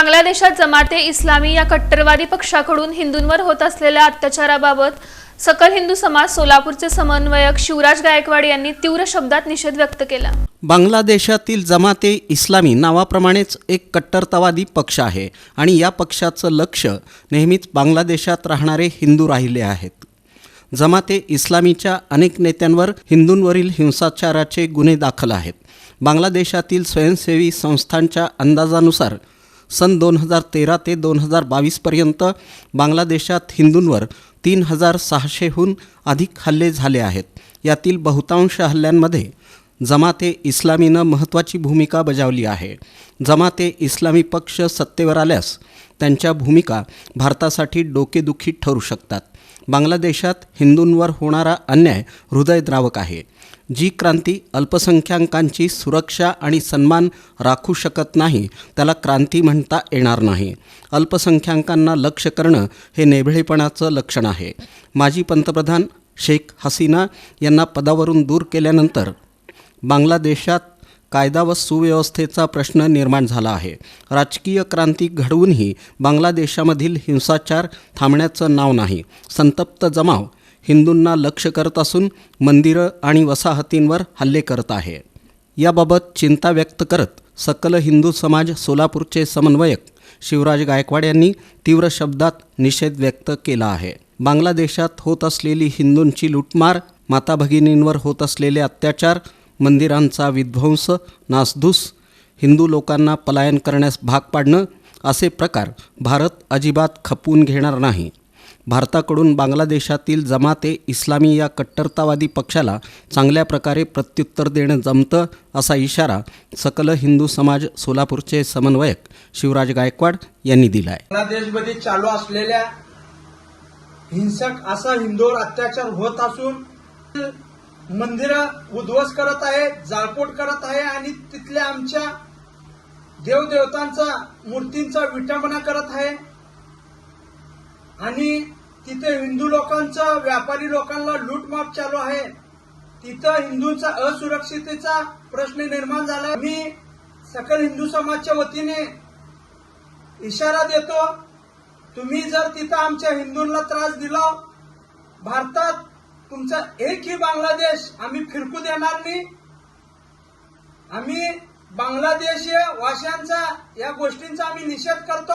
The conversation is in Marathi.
बांगलादेशात जमाते इस्लामी या कट्टरवादी पक्षाकडून हिंदूंवर होत असलेल्या अत्याचाराबाबत सकल हिंदू समाज सोलापूरचे समन्वयक शिवराज गायकवाड यांनी तीव्र शब्दात निषेध व्यक्त केला. बांगलादेशातील जमाते इस्लामी नावाप्रमाणेच एक कट्टरतावादी पक्ष आहे आणि या पक्षाचं लक्ष नेहमीच बांगलादेशात राहणारे हिंदू राहिले आहेत. जमाते इस्लामीच्या अनेक नेत्यांवर हिंदूंवरील हिंसाचाराचे गुन्हे दाखल आहेत. बांगलादेशातील स्वयंसेवी संस्थांच्या अंदाजानुसार सन दोन हजार तेरा ते दोन हजार बावीसपर्यंत बांगलादेशात हिंदूंवर तीन हजार सहाशेहून अधिक हल्ले झाले आहेत. यातील बहुतांश हल्ल्यांमध्ये जमाते इस्लामीनं महत्त्वाची भूमिका बजावली आहे. जमाते इस्लामी पक्ष सत्तेवर आल्यास त्यांच्या भूमिका भारतासाठी डोकेदुखी ठरू शकतात. बांगलादेशात हिंदूंवर होणारा अन्याय हृदयद्रावक आहे. जी क्रांती अल्पसंख्याकांची सुरक्षा आणि सन्मान राखू शकत नाही त्याला क्रांती म्हणता येणार नाही. अल्पसंख्याकांना लक्ष करणं हे नेभळेपणाचं लक्षण आहे. माजी पंतप्रधान शेख हसीना यांना पदावरून दूर केल्यानंतर बांगलादेशात कायदा व सुव्यवस्थेचा प्रश्न निर्माण झाला आहे. राजकीय क्रांती घडवूनही बांगलादेशामधील हिंसाचार थांबण्याचं नाव नाही. संतप्त जमाव हिंदूंना लक्ष्य करत असून मंदिरं आणि वसाहतींवर हल्ले करत आहे. याबाबत चिंता व्यक्त करत सकल हिंदू समाज सोलापूरचे समन्वयक शिवराज गायकवाड यांनी तीव्र शब्दात निषेध व्यक्त केला आहे. बांगलादेशात होत असलेली हिंदूंची लुटमार माता भगिनींवर होत असलेले अत्याचार मंदिरांचा विध्वंस नासधूस हिंदू लोकांना पलायन करण्यास भाग पाडणं असे प्रकार भारत अजिबात खपवून घेणार नाही. भारताकडून बांगलादेशातील जमाते इस्लामी या कट्टरतावादी पक्षाला चांगल्या प्रकारे प्रत्युत्तर देणं जमतं असा इशारा सकल हिंदू समाज सोलापूरचे समन्वयक शिवराज गायकवाड यांनी दिला आहे बांगलादेशमध्ये चालू असलेल्या हिंसक असा हिंदूवर अत्याचार होत असून मंदिर उद्ध्वस्त करत आहे जाळपोट करत आहे आणि तिथल्या आमच्या देवदेवतांचा मूर्तींचा विटंबना करत आहे. आणि तिथे हिंदू लोकांचा व्यापारी लोकांना लूटमाप चालू आहे. तिथं हिंदूंचा असुरक्षितेचा प्रश्न निर्माण झाला. मी सकल हिंदू समाजच्या वतीने इशारा देतो तुम्ही जर तिथं आमच्या हिंदूंना त्रास दिला भारतात तुमचा एकही बांगलादेश आम्ही फिरकू देणार नाही. आम्ही बांगलादेश वाशांचा या गोष्टींचा आम्ही निषेध करतो.